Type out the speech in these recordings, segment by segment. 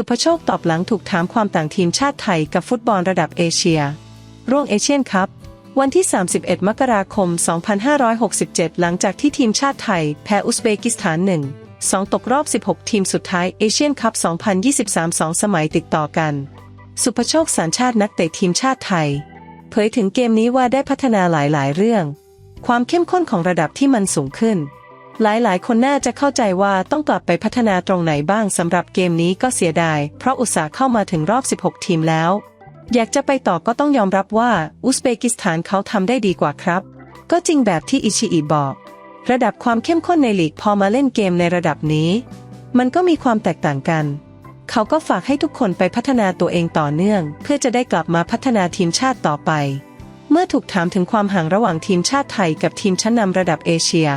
สุภโชคตอบหลังถูกถามความต่างทีมชาติไทยกับฟุตบอลระดับเอเชีย ร่วงเอเชียนคัพวันที่ 31 มกราคม 2567 หลังจากที่ทีมชาติไทย แพ้อุซเบกิสถาน1 2ตกรอบ 16 ทีมสุดท้ายเอเชียนคัพ 2023 2 สมัยติดต่อกัน สุภโชคสัญชาตินักเตะทีมชาติไทย เผยถึงเกมนี้ว่าได้พัฒนาหลายๆ เรื่อง ความเข้มข้นของระดับที่มันสูงขึ้น หลายๆ คนน่าจะเข้าใจว่าต้องกลับไปพัฒนาตรงไหนบ้างสำหรับเกมนี้ก็เสียดาย เพราะอุตสาห์เข้ามาถึงรอบ 16 ทีมแล้ว อยากจะไปต่อก็ต้องยอมรับว่าอุซเบกิสถานเขาทำได้ดีกว่าครับ ก็จริงแบบที่อิชิอิบอก ระดับความเข้มข้นในลีกพอมาเล่นเกมในระดับนี้ มันก็มีความแตกต่างกัน เขาก็ฝากให้ทุกคนไปพัฒนาตัวเองต่อเนื่อง เพื่อจะได้กลับมาพัฒนาทีมชาติต่อไป เมื่อถูกถามถึงความห่างระหว่างทีมชาติไทยกับทีมชั้นนำระดับเอเชีย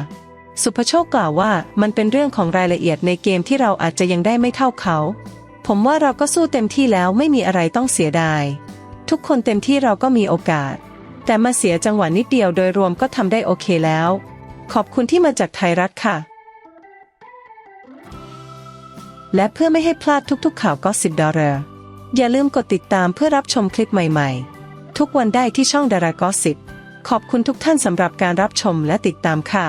สุภโชคกล่าวว่ามันเป็นเรื่องของรายละเอียดในเกมที่เราอาจจะยังได้ไม่เท่าเขา ผมว่าเราก็สู้เต็มที่แล้วไม่มีอะไรต้องเสียดาย ทุกคนเต็มที่เราก็มีโอกาส แต่มาเสียจังหวะนิดเดียวโดยรวมก็ทำได้โอเคแล้ว ขอบคุณที่มาจากไทยรัฐค่ะ และเพื่อไม่ให้พลาดทุกๆ ข่าวก็สิบดอลลาร์อย่าลืมกดติดตามเพื่อรับชมคลิปใหม่ๆ ทุกวันได้ที่ช่องดารากอสิบขอบคุณทุกท่านสำหรับการรับชมและติดตามค่ะ